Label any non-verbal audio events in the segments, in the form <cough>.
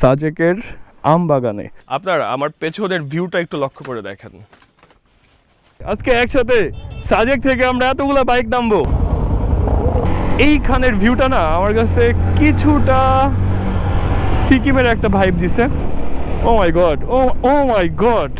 সাজেকের আম বাগানে। আপনার আমার পেছনের ভিউটা একটু লক্ষ্য করে দেখেন। আজকে একসাথে সাজেক থেকে আমরা এতগুলা বাইক নামবো। এইখানের ভিউটা না আমার কাছে কিছুটা সিকিমের একটা ভাইব দিছে। ও my god oh oh my god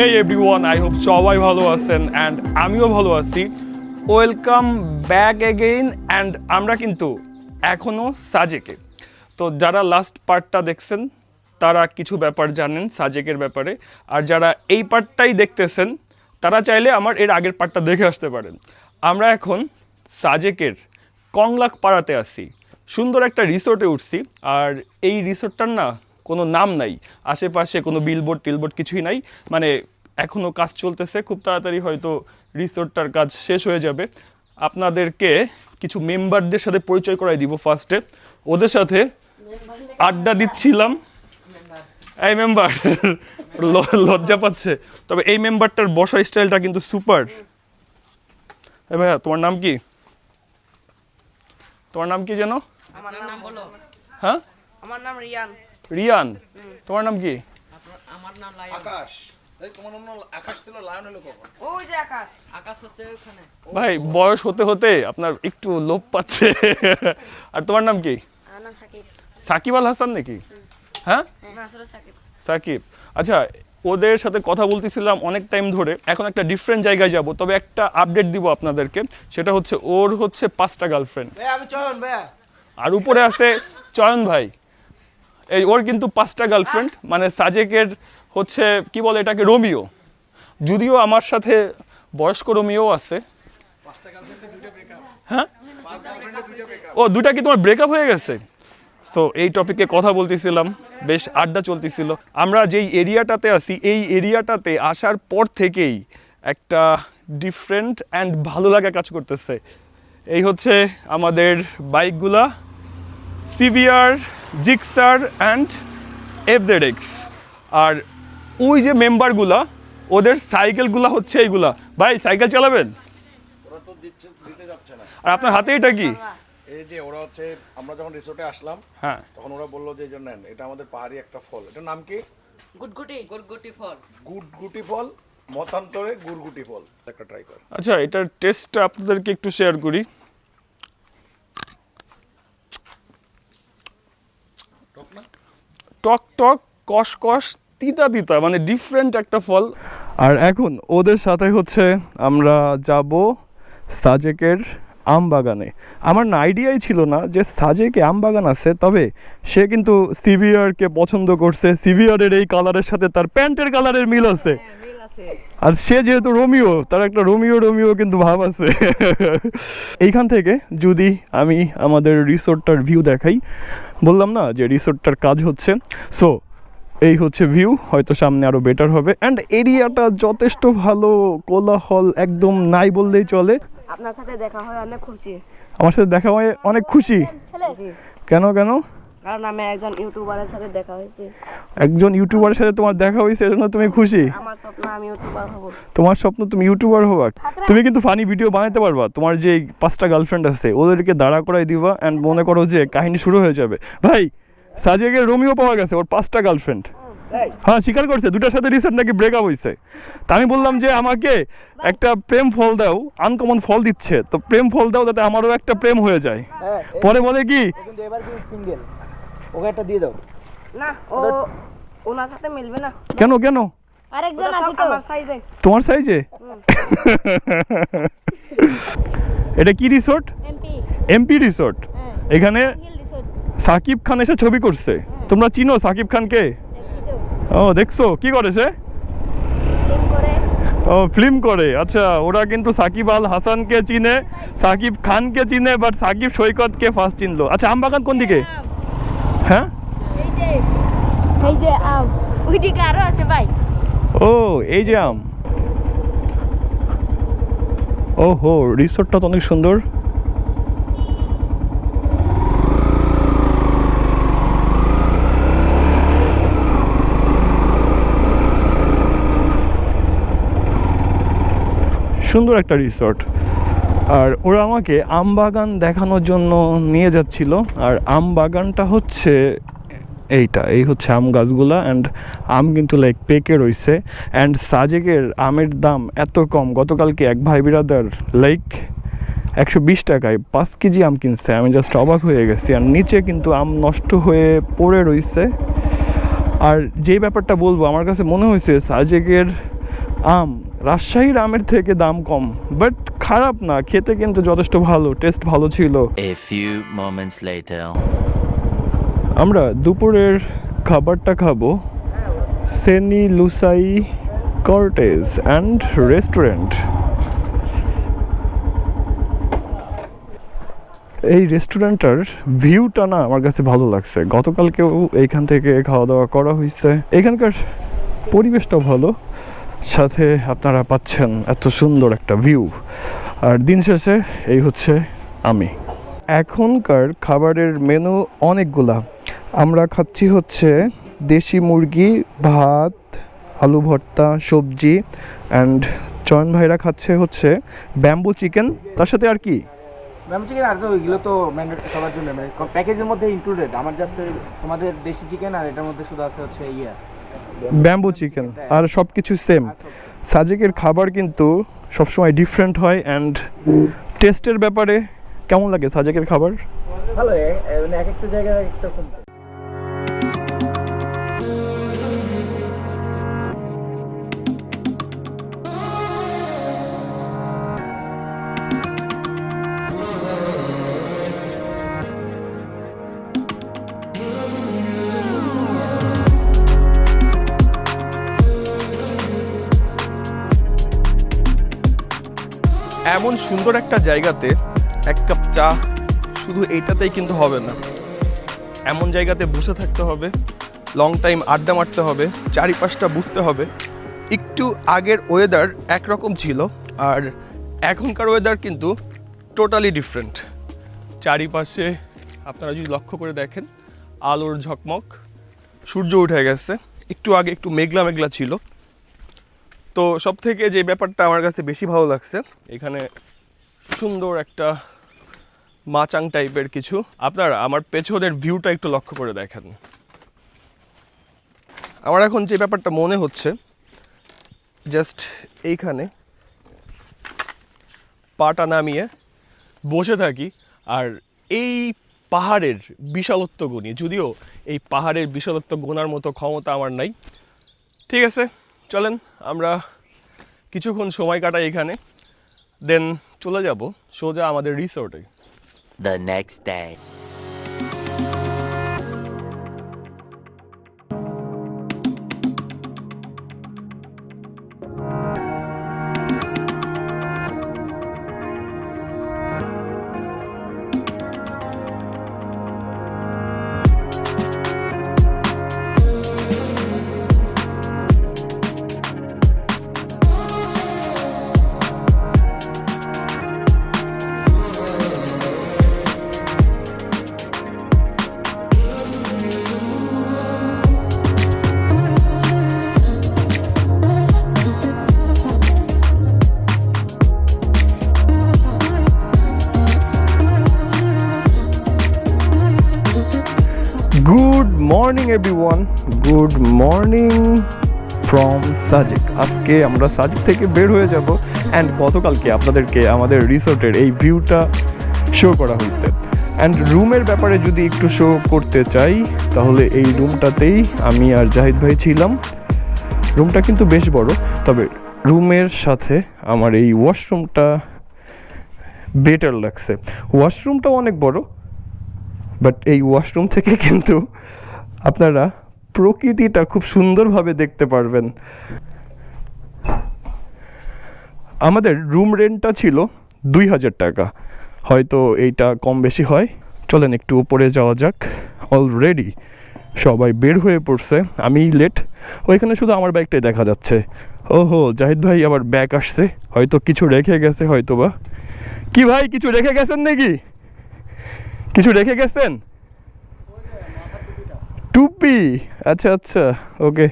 hey everyone I hope সবাই ভালো আছেন অ্যান্ড আমিও ভালো আছি। ওয়েলকাম ব্যাক এগেইন অ্যান্ড আমরা কিন্তু এখনও সাজেকে। তো যারা লাস্ট পার্টটা দেখছেন, তারা কিছু ব্যাপার জানেন সাজেকের ব্যাপারে। আর যারা এই পার্টটাই দেখতেছেন, তারা চাইলে আমার এর আগের পার্টটা দেখে আসতে পারেন। আমরা এখন সাজেকের কংলাক পাড়াতে আছি। সুন্দর একটা রিসোর্টে উঠছি। আর এই রিসোর্টটার না কোনো নাম নাই। আশেপাশে কোনো বিলবোর্ড টিলবোর্ড কিছুই নাই। মানে এখনও কাজ চলতেছে খুব তাড়াতাড়ি হয়তো রিসোর্টটার কাজ শেষ হয়ে যাবে। আপনাদেরকে কিছু মেম্বারদের সাথে পরিচয় করাই দিব ফার্স্টে ওদের সাথে আড্ডা দিচ্ছিলাম। এই মেম্বার লজ্জা পাচ্ছে। তবে এই মেম্বারটার বসার স্টাইলটা কিন্তু সুপার এ ভাইয়া তোমার নাম কি? তোমার নাম কি যেন? আমার নাম বলো হ্যাঁ? আমার নাম রিয়ান। রিয়ান তোমার নাম কি? আমার নাম লাইন আকাশ। এই তোমার নাম না আকাশ ছিল লায়ন হলো কখন? ওই যে আকাশ। আকাশ হচ্ছে ওখানে। ভাই বয়স হতে হতে আপনার একটু লোভ পাচ্ছে। আর তোমার নাম কি? সাকিব। সাকিব আল হাসান নাকি? হ্যাঁ? সাকিব। সাকিব। আচ্ছা ওদের সাথে কথা বলতেছিলাম অনেক টাইম ধরে। এখন একটা ডিফারেন্ট জায়গায় যাব। তবে একটা আপডেট দিব আপনাদেরকে। সেটা হচ্ছে ওর হচ্ছে পাঁচটা গার্লফ্রেন্ড ভাই আমি চয়ন ভাইয়া। আর উপরে আছে চয়ন ভাই। এই ওর কিন্তু পাঁচটা গার্লফ্রেন্ড মানে সাজেকের হচ্ছে কি বলে এটাকে রোমিও। যদিও আমার সাথে বয়স্ক রোমিও আছে। হ্যাঁ? ও দুটা কি তোমার ব্রেকআপ হয়ে গেছে? সো এই টপিকে কথা বলতেছিলাম বেশ আড্ডা চলতেছিল। আমরা যেই এরিয়াটাতে আছি এই এরিয়াটাতে আসার পর থেকেই একটা ডিফারেন্ট অ্যান্ড ভালো লাগা কাজ করতেছে। এই হচ্ছে আমাদের বাইকগুলা সিবিআর জিক্সার অ্যান্ড এফজেডএক্স আর ওই যে মেম্বারগুলা ওদের সাইকেলগুলা হচ্ছে এইগুলা। ভাই সাইকেল চালাবেন? আর আপনার হাতে এটা কি? এই যে ওরা হচ্ছে আমরা যখন রিসোর্টে আসলাম হ্যাঁ। তখন ওরা বলল যে নেন এটা আমাদের পাহাড়ি একটা ফল। এটার নাম কি? গুটগুটি। গুটগুটি ফল। গুটগুটি ফল মতান্তরে গুড়গুটি ফল। একটা ট্রাই কর আচ্ছা এটার টেস্টটা আপনাদেরকে একটু শেয়ার করি টক না টক টক কসকস তিতা তিতা মানে ডিফারেন্ট একটা ফল। আর এখন ওদের সাথে হচ্ছে আমরা যাব সাজেকের আম বাগানে। আমার না আইডিয়াই ছিল না যে সাজেকে আম বাগান আছে তবে সে কিন্তু সিভিয়ারকে পছন্দ করছে। সিভিয়ারের এই কালারের সাথে তার প্যান্টের কালারের মিল আছে। আর সে যেহেতু রোমিও তার একটা রোমিও রোমিও কিন্তু ভাব আছে। এইখান থেকে যদি আমি আমাদের রিসোর্টটার ভিউ দেখাই বললাম না যে রিসোর্টটার কাজ হচ্ছে। সো এই হচ্ছে ভিউ হয়তো সামনে আরও বেটার হবে। অ্যান্ড এরিয়াটা যথেষ্ট ভালো কোলাহল একদম নাই বললেই চলে। আপনার সাথে দেখা হয় অনেক খুশি। আমার সাথে দেখা হয় অনেক খুশি। কেন কেন? কারণ আমি একজন ইউটিউবারের সাথে দেখা হয়েছে। একজন ইউটিউবারের সাথে তোমার দেখা হয়েছে এজন্য তুমি খুশি? আমার স্বপ্ন আমি ইউটিউবার হব। তোমার স্বপ্ন তুমি ইউটিউবার হবা। তুমি কিন্তু ফানি ভিডিও বানাতে পারবা। তোমার যে পাঁচটা গার্লফ্রেন্ড আছে ওদেরকে দাঁড়া করাই দিবা অ্যান্ড মনে করো যে কাহিনী শুরু হয়ে যাবে। ভাই সাজেকের রোমিও পাওয়া গেছে ওর পাঁচটা গার্লফ্রেন্ড হ্যাঁ স্বীকার করছে দুটার সাথে রিসেন্ট নাকি ব্রেকআপ হয়েছে তা আমি বললাম যে আমাকে একটা প্রেম ফল দাও আনকমন ফল দিচ্ছে। তো প্রেম ফল দাও যাতে আমারও একটা প্রেম হয়ে যায়। পরে বলে কি? ওকে একটা দিয়ে দাও। না ও ওনার সাথে মিলবে না। কেন কেন? আরেকজন আছে তো। আমার সাইজে তোমার সাইজে <laughs> এটা কি রিসোর্ট এমপি এমপি রিসোর্ট হ্যাঁ। এখানে সাকিব খান এসে ছবি করছে। তোমরা চিনো সাকিব খানকে? ও দেখছ? কি করে সে? ও ও ফিল্ম করে। আচ্ছা ওরা কিন্তু সাকিব আল হাসানকে চিনে সাকিব খানকে চিনে বাট সাকিব সৈকতকে ফার্স্ট চিনলো। আচ্ছা আমবাগান কোন দিকে? হ্যাঁ? এই যে আম। ওইদিকে আরও আছে ভাই। ও এই যে আম। ও হো রিসোর্টটা তো অনেক সুন্দর। সুন্দর একটা রিসর্ট। আর ওরা আমাকে আম বাগান দেখানোর জন্য নিয়ে যাচ্ছিল। আর আম বাগানটা হচ্ছে এইটা, এই হচ্ছে আম গাছগুলা অ্যান্ড আম কিন্তু লাইক পেকে রইছে। অ্যান্ড সাজেকের আমের দাম এত কম। গতকালকে এক ভাই বিরাদার লাইক একশো বিশ টাকায় পাঁচ কেজি আম কিনছে। আমি জাস্ট অবাক হয়ে গেছি। আর নিচে কিন্তু আম নষ্ট হয়ে পড়ে রইছে। আর যেই ব্যাপারটা বলব, আমার কাছে মনে হয়েছে সাজেকের আম রাজশাহীর আমের থেকে দাম কম বাট খারাপ না খেতে কিন্তু যথেষ্ট ভালো টেস্ট ভালো ছিল. আমরা দুপুরের খাবারটা খাব Seni Lushai cottage and restaurant এই রেস্টুরেন্টটার ভিউটা না আমার কাছে ভালো লাগছে। গতকালকেও এইখান থেকে খাওয়া দাওয়া করা হয়েছে। এখানকার পরিবেশটা ভালো। সাথে আপনারা পাচ্ছেন এত সুন্দর একটা ভিউ আর দিন শেষে এই হচ্ছে আমি। এখনকার খাবারের মেনু অনেকগুলা। আমরা খাচ্ছি হচ্ছে দেশি মুরগি, ভাত, আলু ভর্তা, সবজি অ্যান্ড চয়ন ভাইরা খাচ্ছে হচ্ছে ব্যাম্বু চিকেন তার সাথে আর কি? ম্যাম চিকেন আর তো ওইগুলো তো ম্যান্ডেট সবার জন্য। মানে প্যাকেজের মধ্যে ইনক্লুডেড আমার জাস্ট তোমাদের দেশি চিকেন আর এটার মধ্যে শুধু আছে হচ্ছে ইয়ে। ব্যাম্বু চিকেন আর সব কিছু সেম সাজেকের খাবার কিন্তু সবসময় ডিফারেন্ট হয় অ্যান্ড টেস্টের ব্যাপারে কেমন লাগে সাজেকের খাবার? ভালো মানে এক একটা জায়গায় একটা এমন সুন্দর একটা জায়গাতে এক কাপ চা, শুধু এইটাতেই কিন্তু হবে না। এমন জায়গাতে বসে থাকতে হবে লং টাইম আড্ডা মারতে হবে, চারিপাশটা বুঝতে হবে। একটু আগের ওয়েদার একরকম ছিল, আর এখনকার ওয়েদার কিন্তু টোটালি ডিফারেন্ট চারিপাশে আপনারা যদি লক্ষ্য করে দেখেন, আলোর ঝকমক, সূর্য উঠে গেছে। একটু আগে একটু মেঘলা মেঘলা ছিল। তো সব থেকে যে ব্যাপারটা আমার কাছে বেশি ভালো লাগছে, এখানে সুন্দর একটা মাচাং টাইপের কিছু। আপনারা আমার পেছনের ভিউটা একটু লক্ষ্য করে দেখেন। আমার এখন যে ব্যাপারটা মনে হচ্ছে জাস্ট এইখানে পাটা নামিয়ে বসে থাকি, আর এই পাহাড়ের বিশালত্ব গুণী, যদিও এই পাহাড়ের বিশালত্ব গোনার মতো ক্ষমতা আমার নাই। ঠিক আছে? চলেন, আমরা কিছুক্ষণ সময় কাটাই এখানে দেন চলে যাব সোজা আমাদের রিসোর্টে the next day. Morning everyone good morning from Sajek আজকে আমরা সাজিক থেকে বের হয়ে যাব অ্যান্ড গতকালকে আপনাদেরকে আমাদের রিসোর্টের এই ভিউটা শো করা হয়েছে। অ্যান্ড রুমের ব্যাপারে যদি একটু শো করতে চাই, তাহলে এই রুমটাতেই আমি আর জাহিদ ভাই ছিলাম। রুমটা কিন্তু বেশ বড়, তবে রুমের সাথে আমার এই ওয়াশরুমটা বেটার লাগছে। ওয়াশরুমটাও অনেক বড় বাট এই ওয়াশরুম থেকে কিন্তু আপনারা প্রকৃতিটা খুব সুন্দরভাবে দেখতে পারবেন। আমাদের রুম রেন্টটা ছিল দুই হাজার টাকা। হয়তো এইটা কম বেশি হয়। চলেন একটু উপরে যাওয়া যাক। অলরেডি সবাই বের হয়ে পড়ছে। আমি লেট ওইখানে শুধু আমার ব্যাগটাই দেখা যাচ্ছে। ওহো, জাহিদ ভাই আবার ব্যাগ আসছে। হয়তো কিছু রেখে গেছে হয়তো বা কি ভাই, কিছু রেখে গেছেন নাকি? কিছু রেখে গেছেন? টুপি। আচ্ছা আচ্ছা ওকে।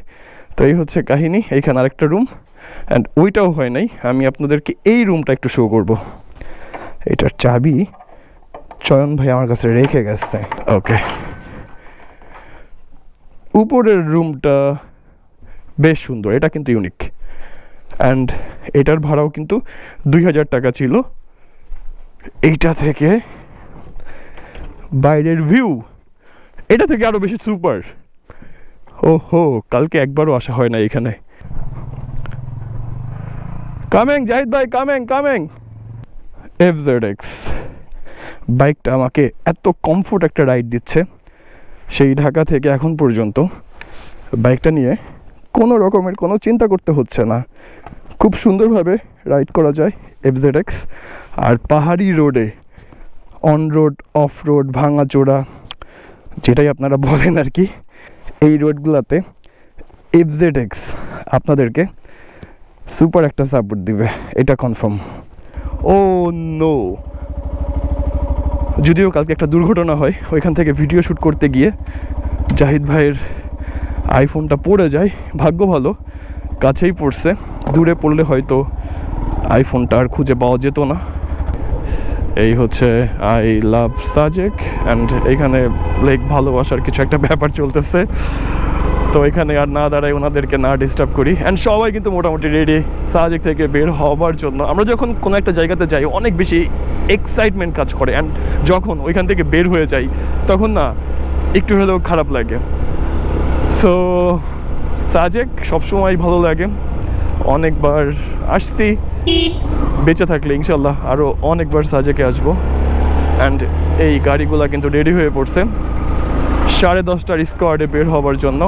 তো এই হচ্ছে কাহিনী, এইখানে আরেকটা রুম অ্যান্ড ওইটাও হয় নাই, আমি আপনাদেরকে এই রুমটা একটু শো করব। এটার চাবি চয়ন ভাই আমার কাছে রেখে গেছে। ওকে। উপরের রুমটা বেশ সুন্দর, এটা কিন্তু ইউনিক অ্যান্ড এটার ভাড়াও কিন্তু দুই হাজার টাকা ছিল। এইটা থেকে বাইরের ভিউ এটা থেকে আরও বেশি সুপার। ও হো কালকে একবারও আসা হয় না এখানে। কামেং, জাহিদ ভাই, Kameng Kameng. F Z X বাইকটা আমাকে এত কমফোর্ট একটা রাইড দিচ্ছে, সেই ঢাকা থেকে এখন পর্যন্ত। বাইকটা নিয়ে কোনো রকমের কোনো চিন্তা করতে হচ্ছে না। খুব সুন্দরভাবে রাইড করা যায় এফ জেড এক্স আর পাহাড়ি রোডে অন রোড অফ রোড ভাঙাচোরা যেটাই আপনারা বলেন আর কি, এই রোডগুলোতে এফ জেড এক্স আপনাদেরকে সুপার একটা সাপোর্ট দিবে, এটা কনফার্ম ও নো যদিও কালকে একটা দুর্ঘটনা হয়, ওইখান থেকে ভিডিও শ্যুট করতে গিয়ে জাহিদ ভাইয়ের আইফোনটা পড়ে যায়, ভাগ্য ভালো, কাছেই পড়ছে, দূরে পড়লে হয়তো আইফোনটা আর খুঁজে পাওয়া যেত না। এই হচ্ছে আই লাভ সাজেক অ্যান্ড এখানে লেক ভালোবাসার কিছু একটা ব্যাপার চলতেছে। তো এখানে আর না দাঁড়াই ওনাদেরকে না ডিস্টার্ব করি। অ্যান্ড সবাই কিন্তু মোটামুটি রেডি সাজেক থেকে বের হবার জন্য। আমরা যখন কোনো একটা জায়গাতে যাই, অনেক বেশি এক্সাইটমেন্ট কাজ করে। অ্যান্ড যখন ওইখান থেকে বের হয়ে যাই, তখন না, একটু হলেও খারাপ লাগে। সো সাজেক সবসময় ভালো লাগে। অনেকবার আসছি। বেঁচে থাকলে ইনশাল্লাহ আরও অনেকবার সাজেকে আসব। অ্যান্ড এই গাড়িগুলো কিন্তু রেডি হয়ে পড়ছে। সাড়ে দশটার স্কোয়াডে বের হবার জন্য।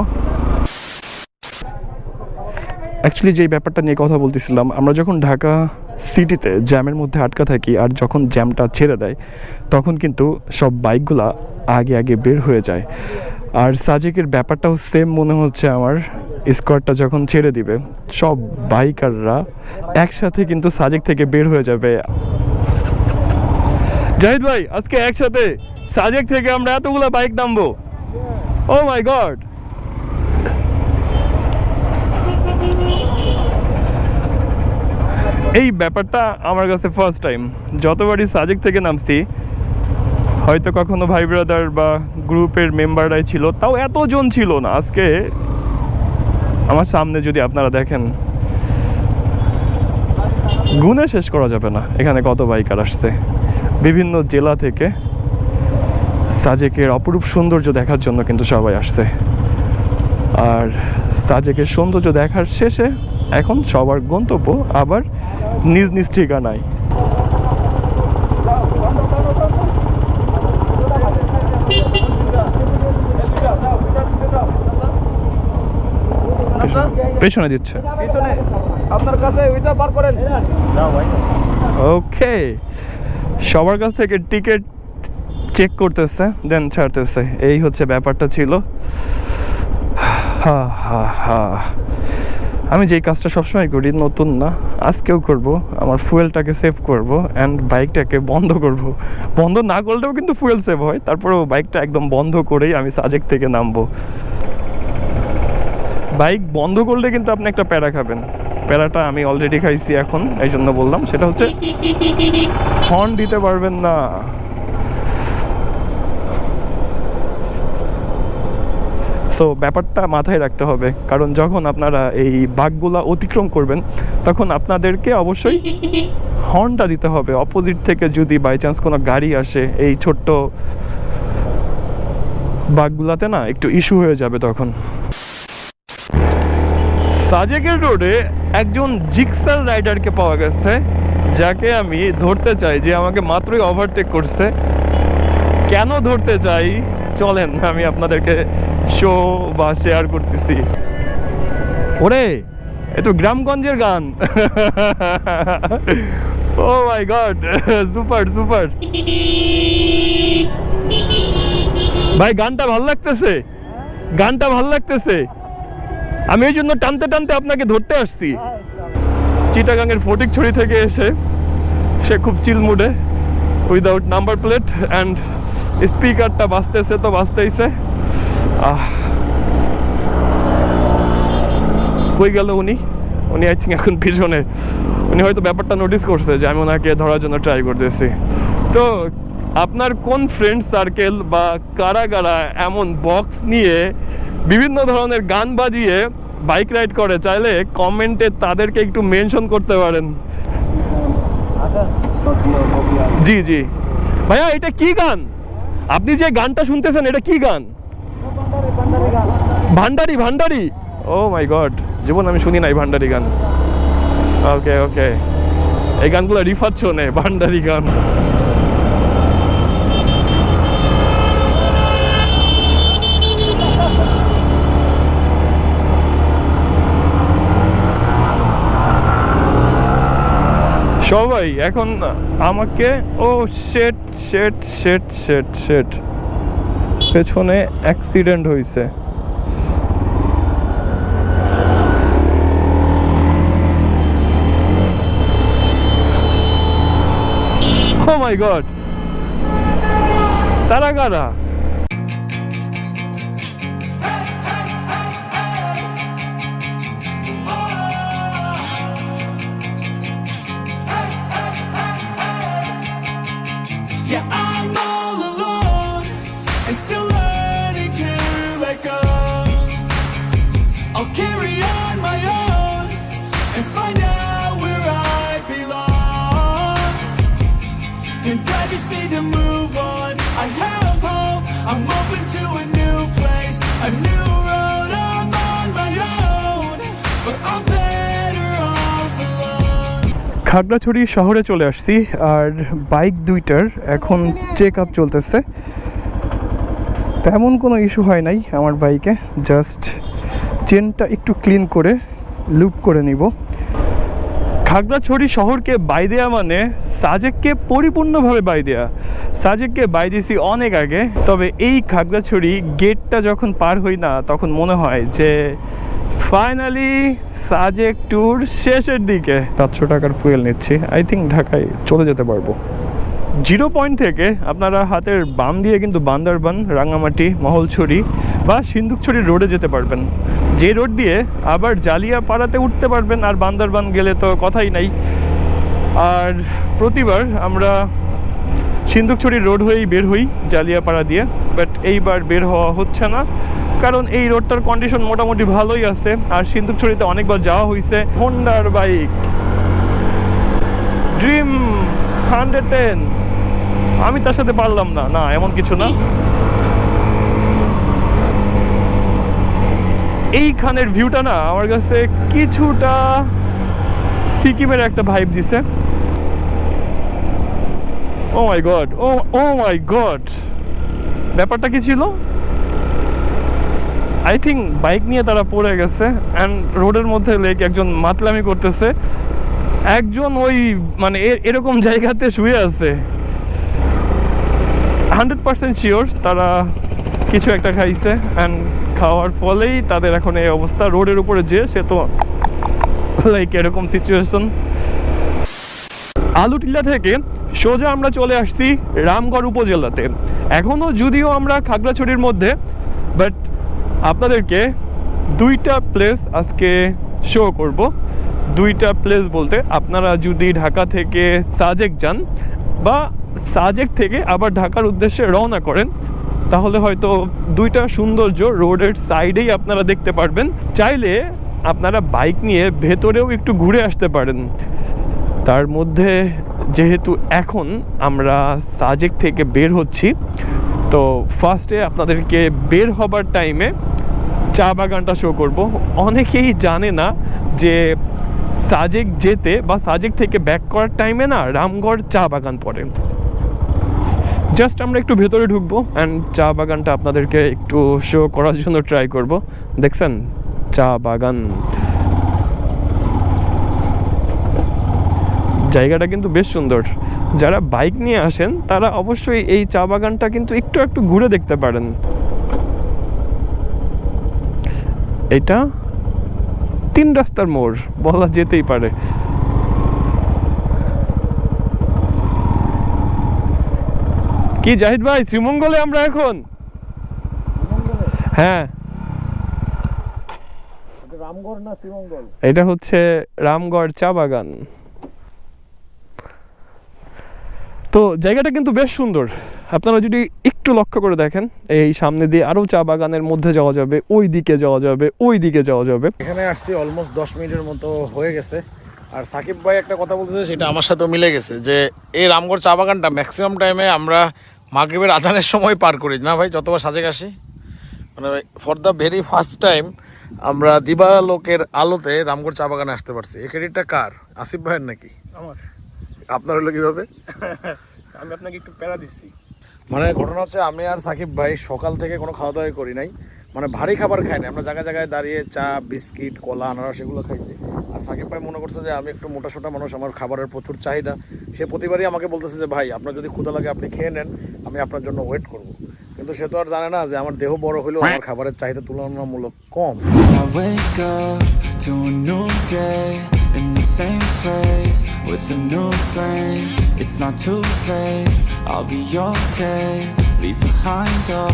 অ্যাকচুয়ালি যেই ব্যাপারটা নিয়ে কথা বলতেছিলাম, আমরা যখন ঢাকা সিটিতে জ্যামের মধ্যে আটকা থাকি আর যখন জ্যামটা ছেড়ে দেয়, তখন কিন্তু সব বাইকগুলা আগে আগে বের হয়ে যায়। আর সাজেকের ব্যাপারটাও সেম মনে হচ্ছে আমার। স্কোয়াডটা যখন ছেড়ে দিবে, সব বাইকাররা একসাথে কিন্তু সাজেক থেকে বের হয়ে যাবে। জাহিদ ভাই, আজকে একসাথে সাজেক থেকে আমরা এতগুলো বাইক নামবো। ও মাই গড এই ব্যাপারটা আমার কাছে ফার্স্ট টাইম যতবারই সাজেক থেকে নামছি হয়তো কখনো ভাই ব্রাদার বা গ্রুপের মেম্বাররাই ছিল, তাও এতজন ছিল না। আজকে আমার সামনে যদি আপনারা দেখেন, গুণে শেষ করা যাবে না। এখানে কত বাইকার আসছে। বিভিন্ন জেলা থেকে সাজেকের অপরূপ সৌন্দর্য দেখার জন্য কিন্তু সবাই আসছে। আর সাজেকের সৌন্দর্য দেখার শেষে এখন সবার গন্তব্য আবার নিজ নিজ ঠিকানায়। পেছনে- দিচ্ছে। পিছনে। আপনার কাছে ওইটা বার করেন। ওকে। সবার কাছ থেকে টিকিট চেক করতেছে দেন ছাড়তেছে। এই হচ্ছে ব্যাপারটা ছিল। হা হা হা। আমি যেই কাজটা সবসময় করি নতুন না আজকেও করব। আমার ফুয়েলটাকে সেভ করব অ্যান্ড বাইকটাকে বন্ধ করব। বন্ধ না করলেও কিন্তু ফুয়েল সেভ হয়। তারপরেও বাইকটা একদম বন্ধ করেই আমি সাজেক থেকে নামবো। বাইক বন্ধ করলে কিন্তু আপনি একটা প্যারা খাবেন। প্যারাটা আমি অলরেডি খাইছি এখন, এই জন্য বললাম। সেটা হচ্ছে হর্ন দিতে পারবেন না। সো ব্যাপারটা মাথায় রাখতে হবে। কারণ যখন আপনারা এই বাঘগুলা অতিক্রম করবেন, তখন আপনাদেরকে অবশ্যই হর্নটা দিতে হবে। অপোজিট থেকে যদি বাই চান্স কোনো গাড়ি আসে, এই ছোট্ট বাঘগুলাতে না, একটু ইস্যু হয়ে যাবে তখন। সাজেকের রোডে একজন জিক্সার রাইডারকে পাওয়া গেছে, যাকে আমি ধরতে চাই যে আমাকে মাত্রই ওভারটেক করছে। কেন ধরতে চাই? চলেন, আমি আপনাদেরকে শো বা শেয়ার করতেছি। ওরে, এ তো গ্রামগঞ্জের গান। Oh my god super super ভাই, গানটা ভালো লাগতেছে? গানটা ভালো লাগতেছে? আমি এই জন্য টানতে টানতে আপনাকে ধরতে আসছি। চিটাগাংয়ের ফটিকছড়ি থেকে এসে সে খুব চিল মুডে উইদাউট নাম্বার প্লেট অ্যান্ড স্পিকারটা বাঁচতেছে তো বাঁচতেইছে আহ। কই গেল উনি? উনি আই থিঙ্ক এখন পিছনে। উনি হয়তো ব্যাপারটা নোটিস করছে যে আমি ওনাকে ধরার জন্য ট্রাই করতেছি। তো আপনার কোন ফ্রেন্ড সার্কেল বা কারা কারা এমন বক্স নিয়ে বিভিন্ন ধরনের গান বাজিয়ে বাইক রাইড করে, চাইলে কমেন্টে তাদেরকে একটু মেনশন করতে পারেন। জি জি। ভাইয়া, এটা কি গান? আপনি যে গানটা শুনতেছেন, এটা কি গান? ভান্ডারি ভান্ডারি। ও মাই গড জীবন আমি শুনি নাই ভান্ডারি গান। ওকে ওকে এই গানগুলো রিফাত শোনে ভান্ডারি গান। সবাই, এখন আমাকে, ও শেট শেট শেট শেট শেট পেছনে অ্যাক্সিডেন্ট হয়েছে ও মাই গড তারা কারা? Yeah, খাগড়াছড়ি শহরে চলে আসছি, আর বাইক দুইটার এখন চেক আপ চলতেছে। তেমন কোনো ইস্যু হয় নাই আমার বাইকে জাস্ট চেনটা একটু ক্লিন করে লুপ করে নিব। খাগড়াছড়ি শহরকে বাই দেয়া মানে সাজেককে পরিপূর্ণভাবে বাই দেয়া। সাজেককে বাই দিছি অনেক আগে, তবে এই খাগড়াছড়ি গেটটা যখন পার হই না, তখন মনে হয় যে ফাইনালি সাজেক ট্যুর শেষের দিকে। সাতশো টাকার ফুয়েল নিচ্ছি। আই থিঙ্ক ঢাকায় চলে যেতে পারব। জিরো পয়েন্ট থেকে আপনারা হাতের বাম দিয়ে কিন্তু বান্দরবান রাঙামাটি মহলছড়ি বা সিন্ধুকছড়ি রোডে যেতে পারবেন। যে রোড দিয়ে আবার জালিয়াপাড়াতে উঠতে পারবেন আর বান্দরবান গেলে তো কথাই নাই। আর প্রতিবার আমরা সিন্ধুকছড়ি রোড হয়েই বের হই জালিয়াপাড়া দিয়ে। বাট এইবার বের হওয়া হচ্ছে না। কারণ এই রোডটার কন্ডিশন মোটামুটি ভালোই আছে। আর সিন্ধুকছড়িতে অনেকবার যাওয়া হয়েছে হোন্ডার বাইক ড্রিম হান্ড্রেড টেন আমি তার সাথে পারলাম না। না, এমন কিছু না। এইখানের ভিউটা না, আমার কাছে কিছুটা সিকিমের একটা ভাইব দিছে। Oh my god oh oh my god ব্যাপারটা কি ছিল? আই থিঙ্ক বাইক নিয়ে তারা পড়ে গেছে অ্যান্ড রোডের মধ্যে লেক একজন মাতলামি করতেছে। একজন ওই মানে এরকম জায়গাতে শুয়ে আছে। হান্ড্রেড পার্সেন্ট শিওর তারা কিছু একটা খাইছে অ্যান্ড খাওয়ার ফলেই তাদের এখন এই অবস্থা। রোডের উপরে যে, সে তো লাইক এরকম সিচুয়েশন আলুটিলা থেকে সোজা আমরা চলে আসছি রামগড় উপজেলাতে। এখনও যদিও আমরা খাগড়াছড়ির মধ্যে বাট আপনাদেরকে দুইটা প্লেস আজকে শো করব। দুইটা প্লেস বলতে আপনারা যদি ঢাকা থেকে সাজেক যান বা সাজেক থেকে আবার ঢাকার উদ্দেশ্যে রওনা করেন, তাহলে হয়তো দুইটা সৌন্দর্য রোডের সাইডেই আপনারা দেখতে পারবেন। চাইলে আপনারা বাইক নিয়ে ভেতরেও একটু ঘুরে আসতে পারেন। তার মধ্যে যেহেতু এখন আমরা সাজেক থেকে বের হচ্ছি তো ফার্স্টে আপনাদেরকে বের হবার টাইমে চা বাগানটা শো করব। অনেকেই জানে না যে সাজেক যেতে বা সাজেক থেকে ব্যাক করার টাইমে না রামগড় চা বাগান পড়ে। জাস্ট আমরা একটু ভেতরে ঢুকবো অ্যান্ড চা বাগানটা আপনাদেরকে একটু শো করার জন্য ট্রাই করব। দেখছেন? চা বাগান। জায়গাটা কিন্তু বেশ সুন্দর। যারা বাইক নিয়ে আসেন তারা অবশ্যই এই চা বাগানটা কিন্তু একটু একটু ঘুরে দেখতে পারেন। এটা তিন রাস্তার মোড় বলা যেতেই পারে। কি জাহিদ ভাই শ্রীমঙ্গলে আমরা এখন? হ্যাঁ। শ্রীমঙ্গল? এটা হচ্ছে রামগড় চা বাগান। তো জায়গাটা কিন্তু বেশ সুন্দর। আপনারা যদি একটু লক্ষ্য করে দেখেন এই সামনে দিয়ে আরও চা বাগানের মধ্যে যাওয়া যাবে ওই দিকে যাওয়া যাবে ওই দিকে যাওয়া যাবে। এখানে আসছি অলমোস্ট দশ মিনিটের মতো হয়ে গেছে। আর সাকিব ভাই একটা কথা বলতেছে সেটা আমার সাথেও মিলে গেছে যে এই রামগড় চা বাগানটা ম্যাক্সিমাম টাইমে আমরা মাগরিবের আজানের সময় পার করি। না ভাই যতবার সাজেক আসি মানে for the very first time আমরা দিবালোকের আলোতে রামগড় চা বাগানে আসতে পারছি। এই ক্রেডিটটা কার? আসিফ ভাইয়ের নাকি? আমার। আপনার হলো কীভাবে? <laughs> আমি আপনাকে একটু প্যারা দিচ্ছি। মানে ঘটনা হচ্ছে আমি আর সাকিব ভাই সকাল থেকে কোনো খাওয়া দাওয়া করি নাই। মানে ভারী খাবার খাই না আমরা জায়গায় জায়গায় দাঁড়িয়ে চা বিস্কিট কলা আনারস এগুলো খাইছি। আর সাকিব ভাই মনে করছে যে আমি একটু মোটা সোটা মানুষ আমার খাবারের প্রচুর চাহিদা। সে প্রতিবারই আমাকে বলতেছে যে ভাই আপনার যদি ক্ষুদা লাগে আপনি খেয়ে নেন আমি আপনার জন্য ওয়েট করব। কিন্তু সে তো আর জানে না যে আমার দেহ বড় হলেও আমার খাবারের চাহিদা তুলনামূলক কম। In the same place with a new flame. It's not too late, I'll be okay. Leave behind all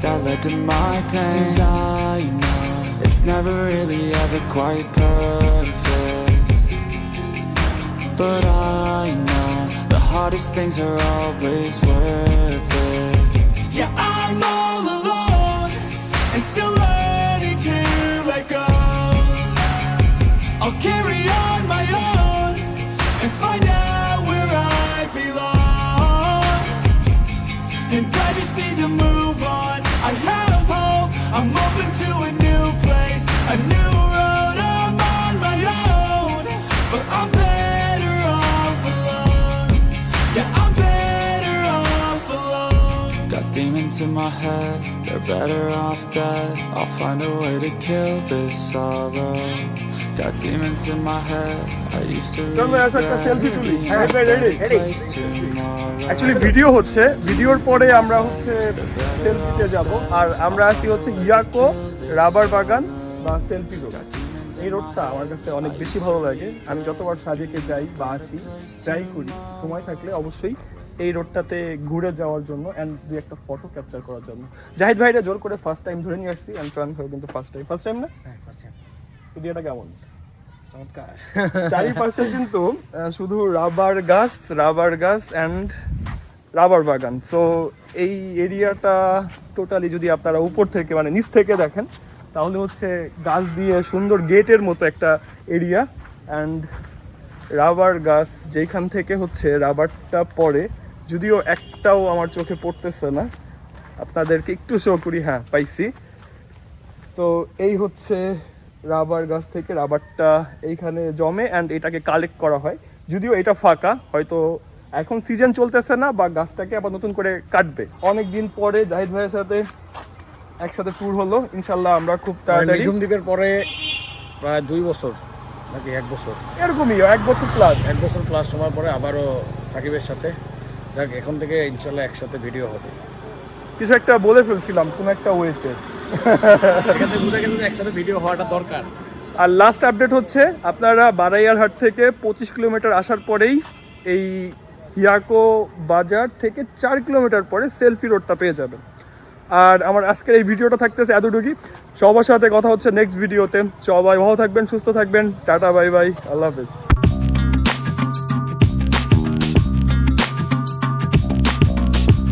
that led to my pain. And I know it's never really ever quite perfect. But I know the hardest things are always worth it. Yeah, I'm all alone and still learning to let go. I'll carry need to move on. I have hope. I'm open to a new place, a new road. I'm on my own, but I'm better off alone. Yeah, I'm better off alone. Got demons in my head, they're better off dead. I'll find a way to kill this sorrow. Got demons in my head, I used to চল আসো একটা তুলি। হ্যাঁ. Actually video হচ্ছে। ভিডিওর পরে আমরা হচ্ছে সেলফিতে যাব। আর আমরা আছি হচ্ছে ইয়াকো রাবার বাগান বা সেলফি রোড এই রোডটা আমার কাছে অনেক বেশি ভালো লাগে। আমি যতবার সাজেকে যাই বা আসি ট্রাই করি সময় থাকলে অবশ্যই এই রোডটাতে ঘুরে যাওয়ার জন্য অ্যান্ড দুই একটা ফটো ক্যাপচার করার জন্য। জাহিদ ভাইরা জোর করে ফার্স্ট টাইম ধরে নিয়ে আসছি। অ্যান্ড ভাই কিন্তু ফার্স্ট টাইম ফার্স্ট টাইম না? ভিডিওটা কেমন? চারিপাশে কিন্তু শুধু রাবার গাছ রাবার গাছ অ্যান্ড রাবার বাগান। সো এই এরিয়াটা টোটালি যদি আপনারা উপর থেকে মানে নিচ থেকে দেখেন তাহলে হচ্ছে গাছ দিয়ে সুন্দর গেটের মতো একটা এরিয়া অ্যান্ড রাবার গাছ যেখান থেকে হচ্ছে রাবারটা পড়ে যদিও একটাও আমার চোখে পড়তেছে না আপনাদেরকে একটু শো করি হ্যাঁ পাইছি। তো এই হচ্ছে রাবার গাছ থেকে রাবারটা এইখানে জমে অ্যান্ড এটাকে কালেক্ট করা হয়। যদিও এটা ফাঁকা হয়তো এখন সিজন চলতেছে না বা গাছটাকে আবার নতুন করে কাটবে। অনেক দিন পরে জাহিদ ভাইয়ের সাথে একসাথে ট্যুর হলো। ইনশাল্লাহ আমরা খুব তাড়াতাড়ি নিঝুম দ্বীপের পরে প্রায় দুই বছর নাকি এক বছর। এরকমই এক বছর প্লাস এক বছর ক্লাস সময় পরে আবারও সাকিবের সাথে। যাক এখন থেকে ইনশাল্লাহ একসাথে ভিডিও হবে। কিছু একটা বলে ফেলছিলাম কোনো একটা ওয়েতে ভিডিও হওয়াটা দরকার। আর লাস্ট আপডেট হচ্ছে, আপনারা বারাইয়ারহাট থেকে পঁচিশ কিলোমিটার আসার পরেই এই ইয়াকো বাজার থেকে চার কিলোমিটার পরে সেলফি রোডটা পেয়ে যাবেন। আর আমার আজকের এই ভিডিওটা থাকতেছে এতটুকুই। সবার সাথে কথা হচ্ছে নেক্সট ভিডিওতে সবাই ভালো থাকবেন, সুস্থ থাকবেন। টাটা বাই বাই আল্লাহ হাফেজ।